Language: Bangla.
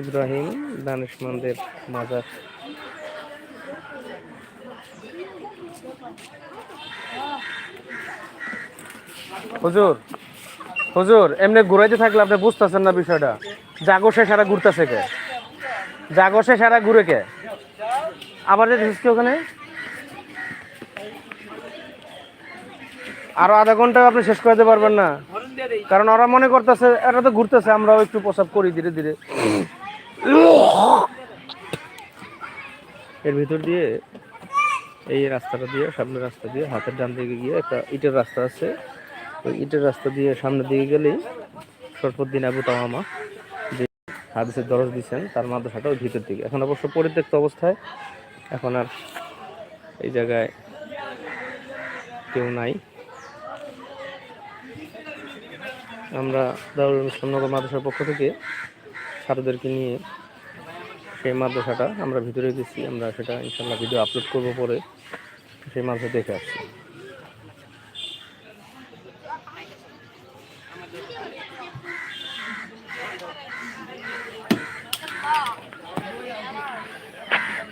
ইব্রাহিম দানিশমন্দের মাজার। হুজুর হুজুর, এমনি ঘুরাইতে থাকলে আপনি বুঝতেছেন না বিষয়টা। জাগো সে সারা ঘুরতেছে কে? জাগো সে সারা ঘুরে কে? আবার যে কি ওখানে? আরও আধা ঘণ্টা আপনি শেষ করে দিতে পারবেন না। কারণ ওরা মনে করতেছে এরা তো ঘুরতেছে আমরাও একটু প্রসাব করি ধীরে ধীরে। এর ভিতর দিয়ে এই রাস্তাটা দিয়ে সামনের রাস্তা দিয়ে হাতের ডান দিকে গিয়ে একটা ইটের রাস্তা আছে। ওই ইটের রাস্তা দিয়ে সামনের দিকে গেলেই সরফুদ্দিন আবু তামামা যে হাদিসের দরজ দিচ্ছেন তার মাদ্রাসাটা ওই ভিতর দিকে। এখন অবশ্য পরিত্যক্ত অবস্থায় এখন আর এই জায়গায় কেউ নাই। আমরা দারুল ইসলামনগর মাদ্রাসার পক্ষ থেকে ছাত্রদেরকে নিয়ে সেই মাদ্রাসাটা আমরা ভিতরে গেছি, আমরা সেটা ইনশাল্লাহ ভিডিও আপলোড করব পরে, সেই মাদ্রাসা দেখে আসছি।